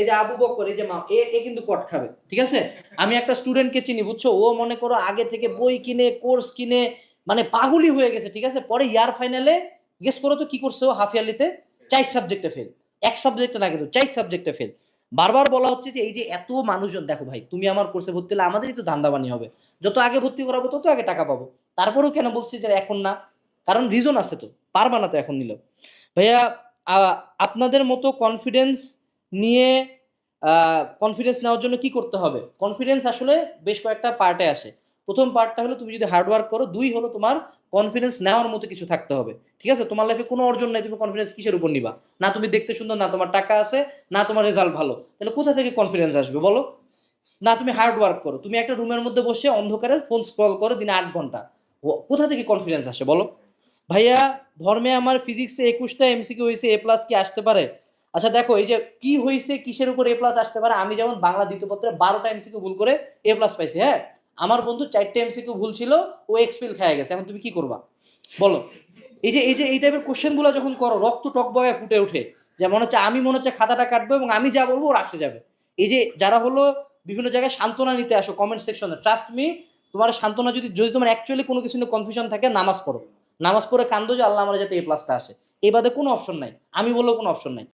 এই যে আবু যে মা, এ এ কিন্তু খাবে, ঠিক আছে? আমি একটা স্টুডেন্টকে চিনি, বুঝছ? ও মনে করো আগে থেকে বই কিনে কোর্স কিনে মানে পাগলি হয়ে গেছে, ঠিক আছে? পরে ইয়ার ফাইনালে তো কি হাফ ইয়ারলিতে সাবজেক্টে ফেল এক সাবজেক্টে না সাবজেক্টে ফেল বারবার বলা হচ্ছে যে, এই যে এত মানুষজন, দেখো ভাই, তুমি আমার কোর্সে ভর্তি হলে আমাদেরই তো ধান্দাবানি হবে। যত আগে ভর্তি করাবো, তত আগে টাকা পাবো। তারপরেও কেন বলছি যে, এখন না? কারণ রিজন আছে তো, পারবা না তো এখন নিল ভাইয়া আপনাদের মতো কনফিডেন্স নিয়ে কনফিডেন্স নেওয়ার জন্য কি করতে হবে? কনফিডেন্স আসলে বেশ কয়েকটা পার্টে আসে। প্রথম পার্টটা হলো তুমি যদি হার্ডওয়ার্ক করো, দুই হলো তোমার কনফিডেন্স নেওয়ার মতো কিছু থাকতে হবে। ঠিক আছে? তোমার লাইফে কোনো অর্জন নাই, তুমি কনফিডেন্স কিসের উপর নিবা? না তুমি দেখতে সুন্দর, না তোমার টাকা আছে, না তোমার রেজাল্ট ভালো। তাহলে কোথা থেকে কনফিডেন্স আসবে বলো? না তুমি হার্ড ওয়ার্ক করো। তুমি একটা রুমের মধ্যে বসে অন্ধকারে ফোন স্ক্রল করো দিনে আট ঘণ্টা। কোথা থেকে কনফিডেন্স আসে বলো? ভাইয়া, ধর্মে আমার ফিজিক্সে একুশটা এমসিকিউ হয়েছে এ প্লাস কি আসতে পারে? আচ্ছা দেখো, এই যে কি হয়েছে কিসের উপর এ প্লাস আসতে পারে? আমি যেমন বাংলা দ্বিতীয় পত্রে বারোটা এমসিকিউ ভুল করে এ প্লাস পাইছি হ্যাঁ? আমার বন্ধু চারটে এমসিকিউ ভুল ছিল, ও এক্সপিল খেয়ে গেছে। এখন তুমি কি করবা? বলো। এই যে এই যে, এই টাইপের কোশ্চেনগুলো যখন করো, রক্ত টক বগায় ফুটে ওঠে। যে মনে হচ্ছে আমি মনে হচ্ছে খাতাটা কাটবো এবং আমি যা বলব ওর আসে যাবে। এই যে, যারা হলো বিভিন্ন জায়গায় সান্ত্বনা নিতে আসো কমেন্ট সেকশনে ট্রাস্ট মি তোমার সান্ত্বনা যদি যদি তোমার অ্যাকচুয়ালি কোনো কিছু নিয়ে কনফিউশন থাকে, নামাজ পড়ো। নামাজ পড়ে কান্দো যে আল্লাহ আমার যাতে এ প্লাসটা আসে। এই বাদে কোনো অপশন নাই। আমি বললেও কোনো অপশন নাই।